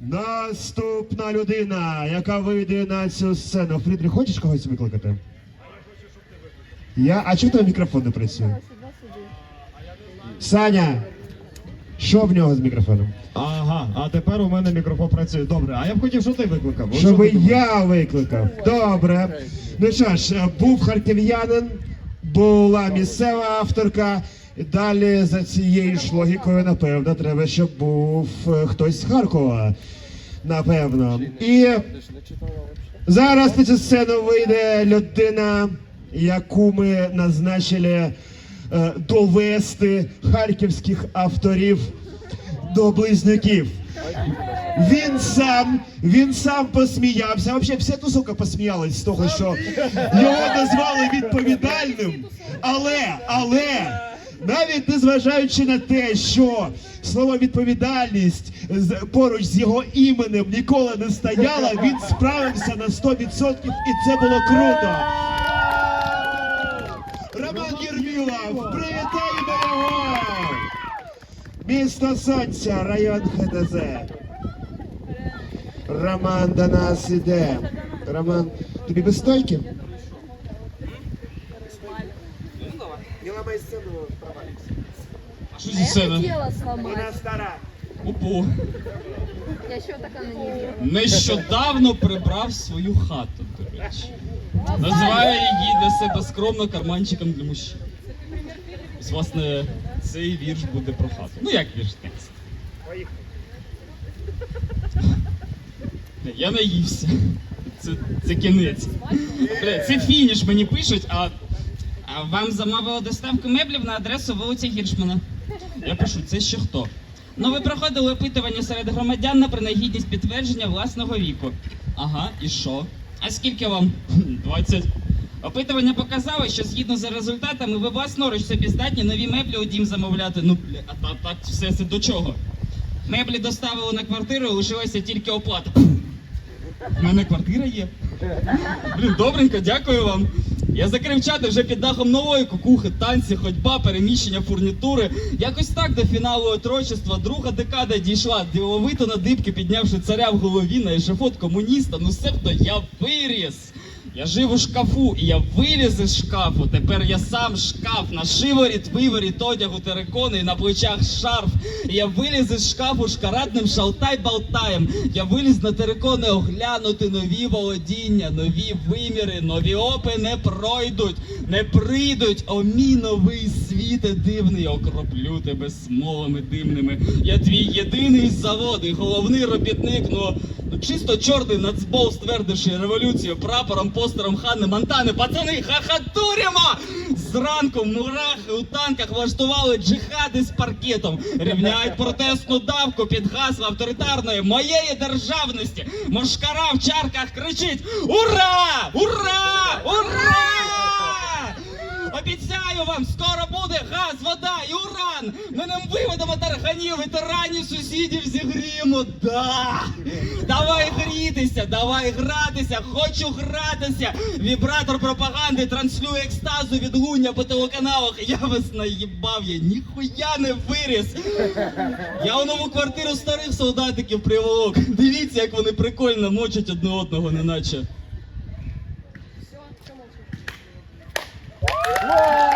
Наступна людина, яка вийде на цю сцену. Фрідріх, хочеш когось викликати? Я. А чому там мікрофон не працює? Саня! Що в нього з мікрофоном? Ага, а тепер у мене мікрофон працює. Добре, а я б хотів, щоб ти викликав. От Щоб що ти думаєш? я викликав. Добре. Ну що ж, був харків'янин, була місцева авторка. Далі за цією ж логікою, напевно, треба, щоб був е, хтось з Харкова. Напевно. І зараз на цю сцену вийде людина, яку ми назначили е, довести харківських авторів до близнюків. Він сам, він сам посміявся. Взагалі, вся тусовка посміялась з того, що його назвали відповідальним. Але, але, навіть незважаючи на те, що слово відповідальність поруч з його іменем ніколи не стояло, він справився на 100% і це було круто. Роман Єрмілов, привітаємо його! Місто Сонця, район ХДЗ. Роман до нас іде. Роман, тобі без стойки? Не ламай сцену, провалюйся. А що зі сцена? сломать. Вона стара. Опу. Я еще так на нее. Нещодавно прибрав свою хату, до речі. Називаю її для себе скромно карманчиком для мужчин. Ось, власне, цей вірш буде про хату. Ну як вірш текст? Поїхали. Бля, Я наївся. Це, це кінець. Бля, це фініш мені пишуть, а вам замовили доставку меблів на адресу вулиці Гіршмана. Я пишу, це ще хто? Ну, ви проходили опитування серед громадян на принагідність підтвердження власного віку. Ага, і що? А скільки вам? Хм, 20. Опитування показало, що згідно за результатами ви власноруч собі здатні нові меблі у дім замовляти. Ну, бля, а та, так все це до чого? Меблі доставили на квартиру, лишилася тільки оплата. У мене квартира є. Блін, добренько, дякую вам. Я закрив чати вже під дахом нової кукухи, танці, ходьба, переміщення фурнітури. Якось так до фіналу отрочества друга декада дійшла, діловито на дибки піднявши царя в голові на ешафот комуніста. Ну себто я виріс. Я жив у шкафу, і я виліз із шкафу. Тепер я сам шкаф на шиворіт, виворіт одягу терикони і на плечах шарф. І я виліз із шкафу шкарадним шалтай-балтаєм. Я виліз на терикони оглянути нові володіння, нові виміри, нові опи не пройдуть, не прийдуть. О мій новий світе дивний, окроплю тебе смолами димними. Я твій єдиний завод і головний робітник. Ну, ну чисто чорний нацбол, ствердивши революцію прапором, постером Ханни Монтани. Пацани, хахатуримо! Зранку мурахи у танках влаштували джихади з паркетом. Рівняють протестну давку під гасло авторитарної моєї державності. Мошкара в чарках кричить: Ура! Ура! Ура! Обіцяю вам, скоро буде газ, вода і уран. Ми ним виведемо тарганів і тиранів сусідів зігріємо. Да! Давай грітися, давай гратися, хочу гратися. Вібратор пропаганди транслює екстазу від гуня по телеканалах. Я вас наїбав, я ніхуя не виріс. Я у нову квартиру старих солдатиків приволок. Дивіться, як вони прикольно мочать одне одного, неначе. Whoa!